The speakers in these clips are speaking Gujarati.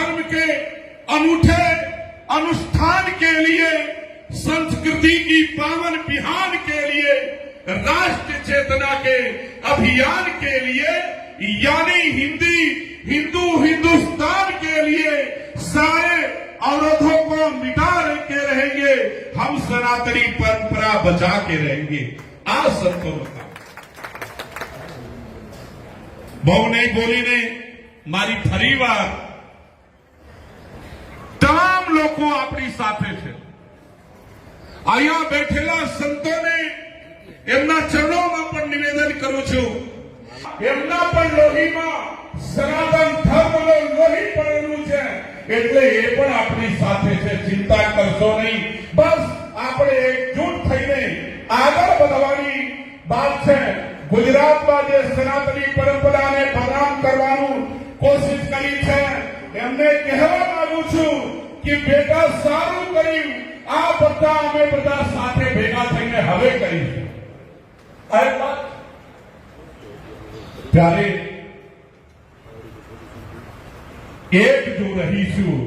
धर्म के अनूठे अनुष्ठान के लिए, संस्कृति की पावन बिहान के लिए, राष्ट्र चेतना के अभियान के लिए, यानी हिंदी, हिंदू हिंदुस्तान के लिए सारे अवरोधों को मिटा के रहेंगे। हम सनातनी परंपरा बचा के रहेंगे। आज संतों बता। बहु नहीं, बोली नहीं, मारी फरी बार લોકો આપણી સાથે છે. અહીંયા બેઠેલા સંતોને એમના ચરણોમાં પણ નિવેદન કરું છું. એમના પણ લોહીમાં સનાતન ધર્મનો લોહી પડેલું છે. એટલે એ પણ આપણી સાથે છે. ચિંતા કરશો નહીં. બસ આપણે એકજૂટ થઈને આગળ વધવાની વાત છે. ગુજરાતમાં જે સનાતની પરંપરાને બદનામ કરવાનું કોશિશ કરી છે, એમને કહેવા માંગુ છું કે બેટા સારું કર્યું. આ બધા અમે બધા સાથે ભેગા થઈને હવે કરીશું. ત્યારે એક જો રહીશું,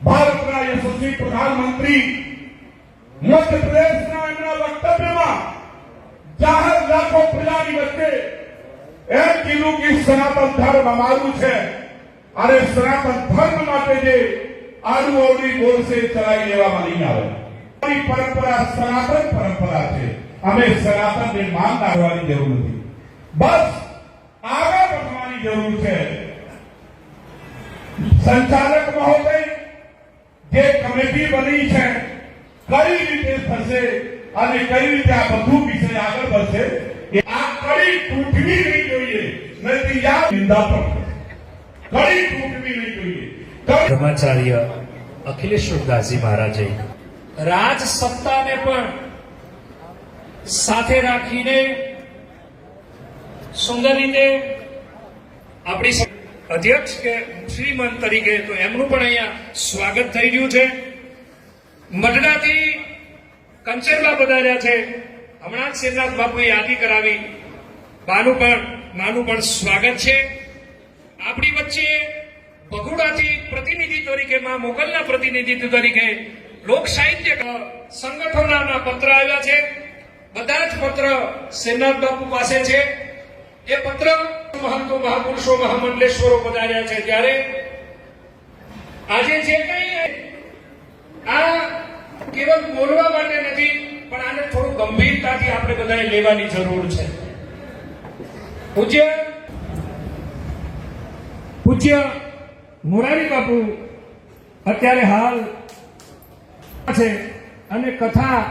ભારતના યશસ્વી પ્રધાનમંત્રી મધ્યપ્રદેશના એમના વક્તવ્યમાં જાહેર લાખો પ્રજાની વચ્ચે એમ કીધું કે સનાતન ધર્મ અમારું છે. અને સનાતન ધર્મ માટે જે આડું અવડી બોલશે ચલાવી લેવામાં નહીં આવે. અમારી પરંપરા સનાતન પરંપરા છે. અમે સનાતનને માન લાવવાની જરૂર નથી. બસ આગળ વધવાની જરૂર છે. સંચાલક મહોદય, જે કમિટી બની છે, કઈ રીતે થશે અને કઈ રીતે આ બધું વિષય આગળ વધશે, એ આ કડી તૂટવી નહીં જોઈએ. નહીં યાદ નિંદા પણ કડી તૂટવી જોઈએ અખિલેશ્વર મહારાજે રાજ સત્તાને પણ સાથે રાખીને સુંદર રીતે આપણી અધ્યક્ષ કે શ્રીમંત તરીકે તો એમનું પણ અહીંયા સ્વાગત થઈ રહ્યું છે. મઢડાથી કંચેરબા પધાર્યા છે. હમણાં જ શેરનાથ બાપુએ યાદી કરાવી. બાનું પણ માનું પણ સ્વાગત છે. આપણી વચ્ચે બગુડાથી પ્રતિનિધિ તરીકે માં મોગલના પ્રતિનિધિત્વ તરીકે લોક સાહિત્ય સંગઠનોના પત્ર આવ્યા છે. બધા જ પત્ર સેનાથ બાપુ પાસે છે. એ પત્ર મહંતો મહાપુરુષો મહામંડલેશ્વરો પધાર્યા છે. ત્યારે આજે જે કઈ આ કેવલ બોલવા માટે નથી, પણ આને થોડું ગંભીરતાથી આપણે બધાએ લેવાની જરૂર છે. પૂજ્ય પૂજ્ય મોરારી બાપુ અત્યારે હાલ છે અને કથા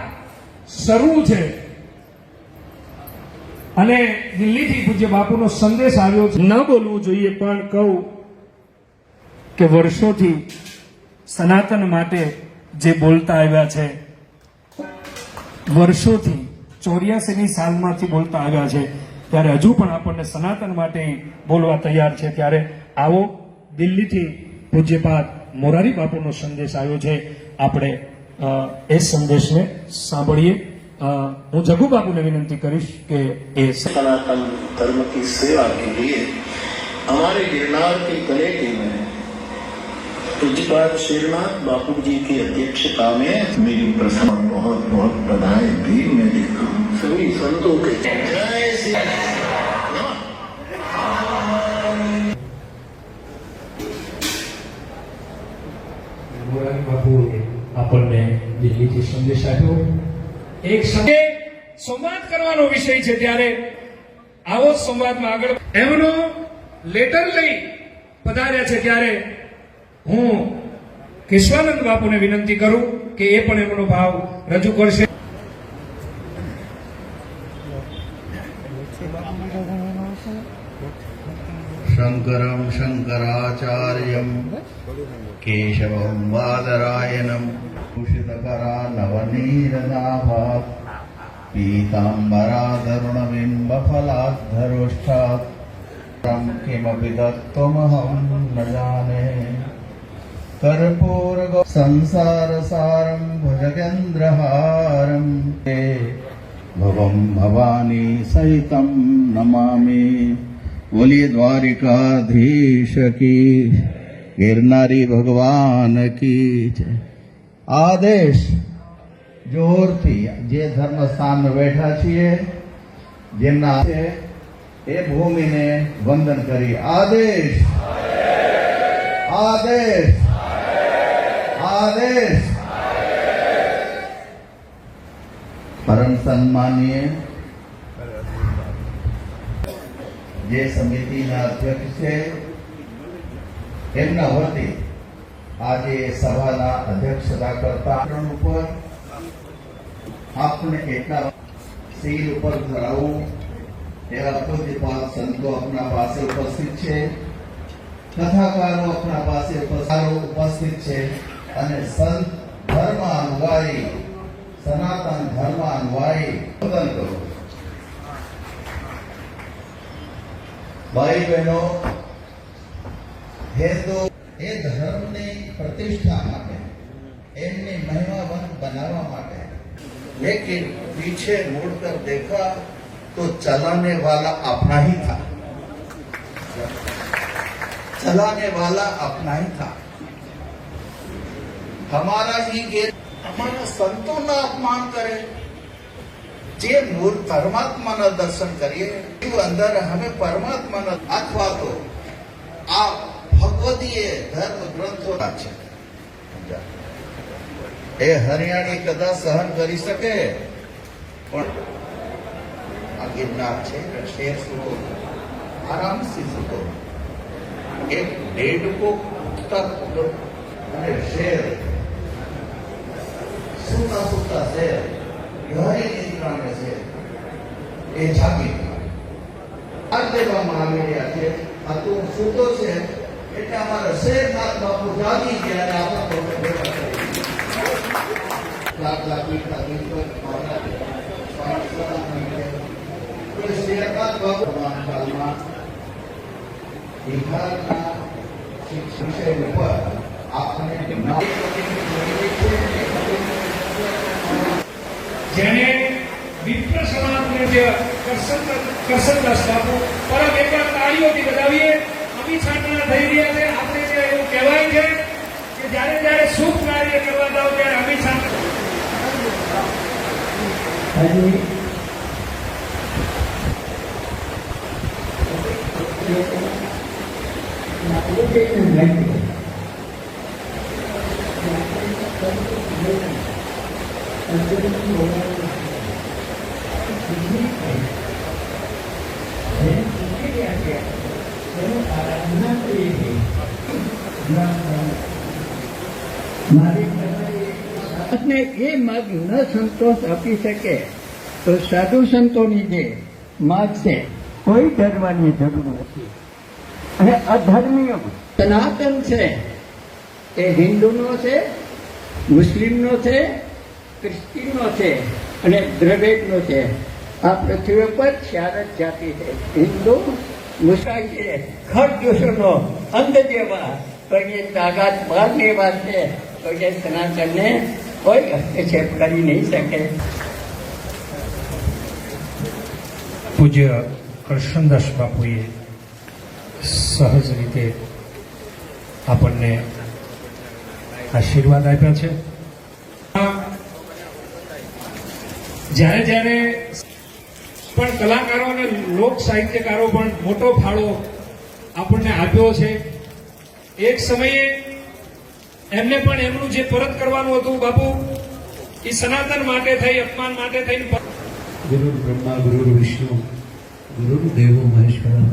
શરૂ છે. અને દિલ્હીથી પૂજ્ય બાપુનો સંદેશ આવ્યો છે. ન બોલવું જોઈએ, પણ કહું કે વર્ષોથી સનાતન માટે જે બોલતા આવ્યા છે, વર્ષોથી ચોર્યાસીની સાલમાંથી બોલતા આવ્યા છે, ત્યારે હજુ પણ આપણને સનાતન માટે બોલવા તૈયાર છે. ત્યારે આવો દિલ્હીથી પૂજ્યપાદ મોરારી બાપુનો સંદેશ આવ્યો છે આપણે અ, એ સંદેશને સાંભળીએ અ, હું જગુ બાપુને વિનંતી કરીશ કે એ સ- सनातन धर्म की सेवा के लिए हमारे गिरनार की कमेटी में पूज्यपाद श्रीनाथ बापू जी की अध्यक्षता में मेरी प्रथम बहुत बहुत बधाई भी मैं देता हूँ सभी संतों के जय श्री બાપુએ આપણને દિલ્હીથી સંદેશ આપ્યો. એક સંદેશ સંવાદ કરવાનો વિષય છે ત્યારે આવો સંવાદમાં આગળ એમનો લેટર લઈ પધાર્યા છે ત્યારે હું કેશવાનંદ બાપુને વિનંતી કરું કે એ પણ એમનો ભાવ રજૂ કરશે. शङ्करं शङ्कराचार्यं केशवं बादरायणं भूषितकरा नवनीरनाभात् पीताम्बराधरुणबिम्बफलाद्धरोष्ठात् तं किमपि दत्त्वमहं न जाने। कर्पूरग संसारसारं भुजगेन्द्रहारं ते भवं भवानी सहितं नमामि બોલીએ દ્વારિકાધીશ કી ગિરનારી ભગવાન કી છે આદેશ જોરથી જે ધર્મ સ્થાન બેઠા છીએ, જેમના છે એ ભૂમિને વંદન કરી. આદેશ. આદેશ. આદેશ. પરમ સન્માનીય જે સમિતિના અધ્યક્ષ છે, એમના વતી આજે સભાના અધ્યક્ષતા કરતા ઉપર આપને એટલા સીલ ઉપર ધરાવું એવા પૂજ્યપાલ સંતો આપણા પાસે ઉપસ્થિત છે, કથાકારો આપણા પાસે ઉપસ્થિત છે અને સંત ધર્મ અનુવાય સનાતન ધર્મ અનુવાય વંદન કરો. ભાઈ બહેનો હિન્દુ એ ધર્મની પ્રતિષ્ઠા માટે એમને મહિમાવંત બનાવવા માટે लेकिन पीछे मुड़कर देखा तो चलाने वाला अपना ही था चलाने वाला अपना ही था हमारा ही ये हमारा संतों अपमान करे જે મૂળ પરમાત્માના દર્શન કરીએ એવું અંદર હવે પરમાત્માના અથવા તો આ ભગવદીય ધર્મ ગ્રંથો છે. એ હરિયાણી કદા સહન કરી શકે, પણ આ ગિરનાર છે આરામથી સુકો એક ડેઢકો તક અને શેર. સુતા સુતા શેર. ગહરી નિદ્રાને છે એ જાગી આ દેવામાં આવી રહ્યા છે આ તું સૂતો છે એટલે અમારા શેરનાથ બાપુ જાગી ગયા અને આપણા પોતે ભેગા કરી લાખ લાખ મીઠા ગીતો શેરનાથ બાપુ ભગવાન કાલમાં બિહારના શિક્ષણ વિષય ઉપર આપણે જેને વિપ્ર સમાજને જે કરશન કરશનદાસ બાપુ પરમ એકવાર તાળીઓથી બજાવીએ અમી છાંટણા થઈ રહ્યા છે. આપણે જે એવું કહેવાય છે કે જ્યારે જ્યારે શુભ કાર્ય કરવા જાઓ ત્યારે અમી છાંટણા અને એ માર્ગ ન સંતોષ આપી શકે તો સાધુ સંતોની જે માર્ગ છે, કોઈ ડરવાની જરૂર નથી. અને અધર્મીઓ સનાતન છે, એ હિન્દુનો છે, મુસ્લિમનો છે ક્રિસ્તીનો છે અને દ્રવિડનો છે. આ પૃથ્વી પર ચાર જાતિ છે. હિન્દુ, મુસ્લિમ છે ખરજોશોનો અંધ જેવા પણ એ તાકાત બહારની વાત છે. તો એ સનાતનને કોઈ હસ્તક્ષેપ કરી નહીં શકે. પૂજ્ય કરશનદાસ બાપુએ સહજ રીતે આપણને આશીર્વાદ આપ્યા છે. જ્યારે જ્યારે પણ કલાકારો અને લોક સાહિત્યકારો પણ મોટો ફાળો આપણને આપ્યો છે એક સમયે એમને પણ એમનું જે પરત કરવાનું હતું, બાપુ, એ સનાતન માટે થઈ, અપમાન માટે થઈને ગુરુ બ્રહ્મા, ગુરુ વિષ્ણુ, ગુરુ દેવો મહેશ્વર,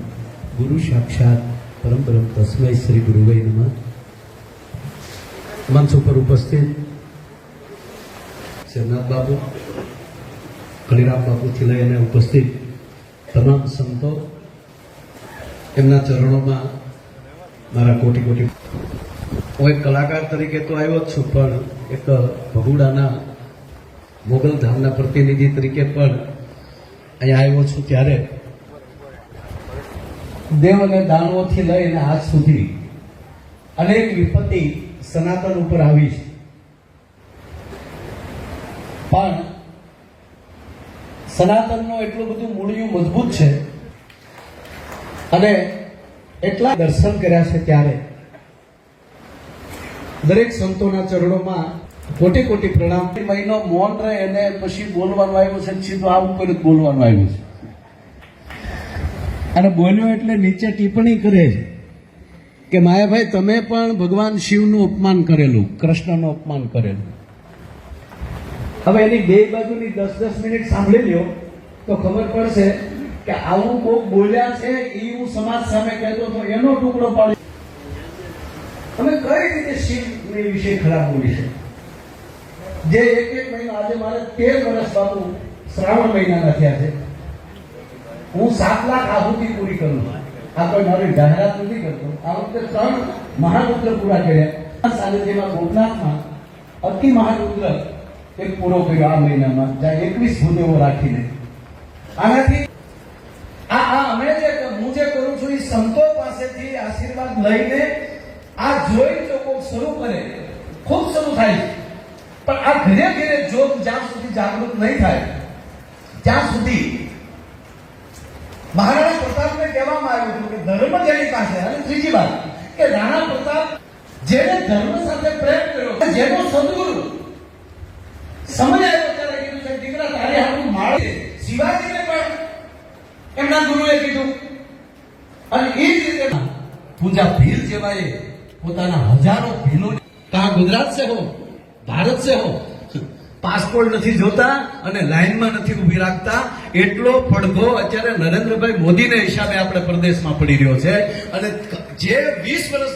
ગુરુ સાક્ષાત પરમ પરમ તસ્મય શ્રી ગુરુવૈ નમઃ. મંચ ઉપર ઉપસ્થિત શેરનાથ બાબુ કલિરામ બાબુથી લઈ અને ઉપસ્થિત તમામ સંતો એમના ચરણોમાં મારા કોટી કોટી હું એક કલાકાર તરીકે તો આવ્યો જ છું, પણ એક ભગુડાના મોગલ ધામના પ્રતિનિધિ તરીકે પણ અહીંયા આવ્યો છું ત્યારે. દેવ અને દાનવોથી લઈને આજ સુધી અનેક વિપત્તિ સનાતન ઉપર આવી છે. પણ સનાતનનો એટલું બધું મૂળિયું મજબૂત છે અને એટલા દર્શન કર્યા છે ત્યારે. દરેક સંતોના ચરણોમાં કોટી કોટી પ્રણામ. મહિનો મૌન રહે, એને પછી બોલવાનું આવ્યું છે, સીધું આ ઉપર જ બોલવાનું આવ્યું છે. અને બોલ્યો એટલે નીચે ટિપ્પણી કરે છે કે, માયાભાઈ, તમે પણ ભગવાન શિવનું અપમાન કરેલું, કૃષ્ણનું અપમાન કરેલું. હવે એની બે બાજુની દસ દસ મિનિટ સાંભળી લ્યો, તો ખબર પડશે કે આવું કોક બોલ્યા છે એ હું સમાજ સામે કહેતો હતો, એનો ટુકડો પાડી. અમે કઈ રીતે શિવની વિશે ખરાબ બોલી છે? જે એક એક મહિનો, આજે મારે તેર વર્ષ બાપુ શ્રાવણ મહિનાના થયા છે. હું સાત લાખ આહુતિ પૂરી કરું આ કોઈ મારી જાહેરાત નથી કરતો. આ વખતે ત્રણ મહારુદ્ર પૂરા કર્યા. સાનિધ્યમાં ગોપનાથમાં અતિ મહારુદ્ર એક પૂરો કર્યો આ મહિનામાં, જ્યાં એકવીસ ભૂદેવો રાખીને. આનાથી આ મહારાણા પ્રતાપને કહેવામાં આવ્યું હતું કે ધર્મ જેની પાસે, અને ત્રીજી વાત, કે રાણા પ્રતાપ જેને ધર્મ સાથે પ્રેમ જેનો સદગુરુ સમય આવ્યો હાથનું માળ છે." શિવાજીને પણ એમના ગુરુએ કીધું. અને એ જ રીતે પૂજા ભીલ જેવાએ પોતાના હજારો ભીલો કા ગુજરાત સે હો, ભારત સે હો. પાસપોર્ટ નથી જોતા અને લાઈનમાં નથી ઊભી રાખતા. એટલો પડઘો અત્યારે નરેન્દ્રભાઈ મોદીને હિસાબે આપણે પ્રદેશમાં પડી રહ્યો છે. અને જે વીસ વર્ષ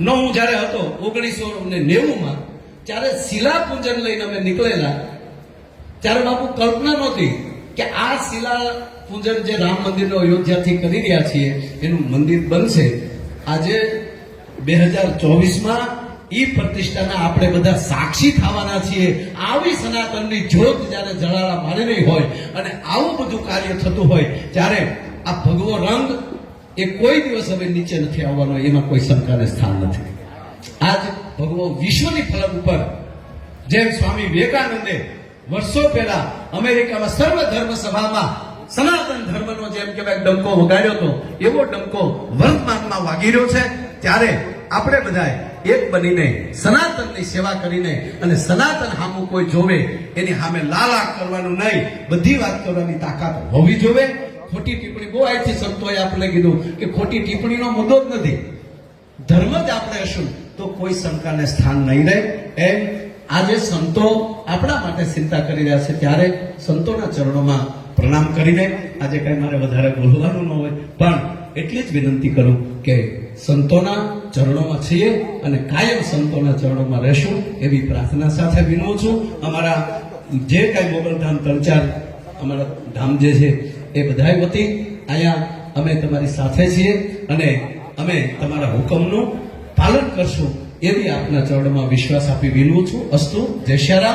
નો હું જ્યારે હતો, ઓગણીસો ને નેવુંમાં, ત્યારે શિલા પૂજન લઈને અમે નીકળેલા. ત્યારે બાપુ કલ્પના નહોતી કે આ શિલા પૂજન જે રામ મંદિરનો અયોધ્યાથી કરી રહ્યા છીએ, એનું મંદિર બનશે. આજે બે હજાર ચોવીસમાં એ પ્રતિષ્ઠાના આપણે બધા સાક્ષી થવાના છીએ. આવી સનાતનની જ્યોત જ્યારે જળાળા મારી રહી હોય અને આવું બધું કાર્ય થતું હોય, ત્યારે આ ભગવો રંગ એ કોઈ દિવસ હવે નીચે નથી આવવાનો, એમાં કોઈ શંકાને સ્થાન નથી. આજ ભગવો વિશ્વની ફલક ઉપર, જેમ સ્વામી વિવેકાનંદે વર્ષો પહેલા અમેરિકામાં સર્વ ધર્મ સભામાં સનાતન ધર્મનો જેમ કહેવાય ડંકો વગાડ્યો હતો એવો ડંકો વર્તમાનમાં વાગી રહ્યો છે, ત્યારે આપણે બધાએ એક બનીને સનાતનની સેવા કરીને અને સનાતન હામું કોઈ જોવે, એની સામે લાલા કરવાનું નહીં, બધી વાત કરવાની તાકાત હોવી જોવે. ખોટી ટિપ્પણી બહુ આજથી સંતોએ આપણે કીધું કે ખોટી ટિપ્પણીનો મુદ્દો જ નથી. ધર્મ જ આપણે હશું, તો કોઈ શંકાને સ્થાન નહીં રહે. એમ આજે સંતો આપણા માટે ચિંતા કરી રહ્યા છે, ત્યારે સંતોના ચરણોમાં પ્રણામ કરીને આજે કઈ મારે વધારે બોલવાનું ન હોય, પણ એટલી જ વિનંતી કરું કે સંતોના ચરણોમાં છીએ અને કાયમ સંતોના ચરણોમાં રહેશું એવી પ્રાર્થના સાથે વિનવું છું. અમારા જે કાંઈ મોગલધામ ત્રણ ચાર અમારા ધામ જે છે, એ બધાય વતી અહીંયા અમે તમારી સાથે છીએ અને અમે તમારા હુકમનું પાલન કરશું એવી આપના ચરણોમાં વિશ્વાસ આપી વિનવું છું. અસ્તુ, જય શ્રી